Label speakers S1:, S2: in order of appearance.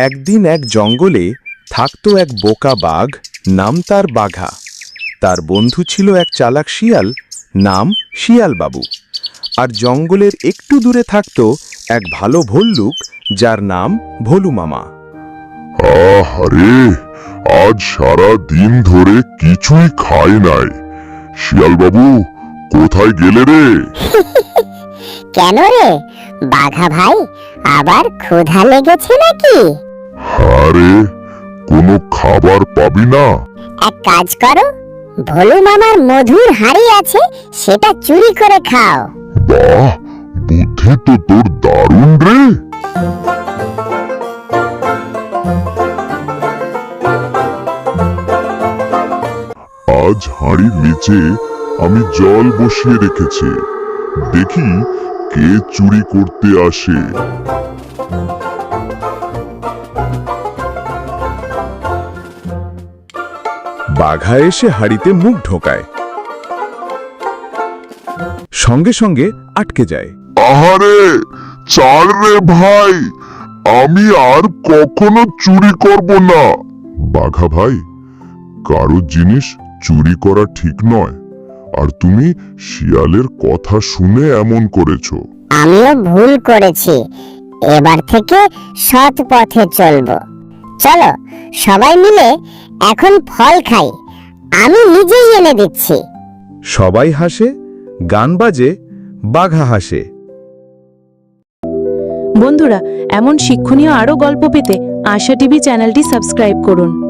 S1: একদিন এক জঙ্গলে থাকত এক বোকা বাঘ নাম তার বাঘা। তার বন্ধু ছিল এক চালাক শিয়াল নাম শিয়াল বাবু আর জঙ্গলের একটু দূরে থাকত এক ভালো ভল্লুক যার নাম ভোলু মামা
S2: আহারে আজ সারা দিন ধরে কিছুই খাই নাই। শিয়াল বাবু কোথায় গেলে রে?
S3: কেন রে? বাঘা ভাই আবার ক্ষুধা লেগেছে নাকি?
S2: আরে কোনো খাবার পাবি না।
S3: এক কাজ করো ভোলু মামার মধুর হাড়ি আছে সেটা চুরি করে খাও।
S2: বাহ বুদ্ধি তো তোর দারুণ রে। আজ হাঁড়ির নিচে আমি জল বসিয়ে রেখেছি। দেখি কে চুরি করতে আসে।
S1: বাঘা এসে হাড়িতে মুখ ঢোকায়। সঙ্গে সঙ্গে আটকে যায়।
S2: আহারে ছাড় রে ভাই আমি আর কখনো চুরি করব না। বাঘা ভাই কারও জিনিস চুরি করা ঠিক নয় আর তুমি শিয়ালের কথা শুনে এমন করেছ।
S3: আমিও ভুল করেছি। এবার থেকে সৎ পথে চলবো। চলো সবাই মিলে এখন ফল খাই। আমি নিজেই এনে দিচ্ছি।
S1: সবাই হাসে গান বাজে বাঘা হাসে।
S4: বন্ধুরা এমন শিক্ষণীয় আরও গল্প পেতে আশা টিভি চ্যানেলটি সাবস্ক্রাইব করুন।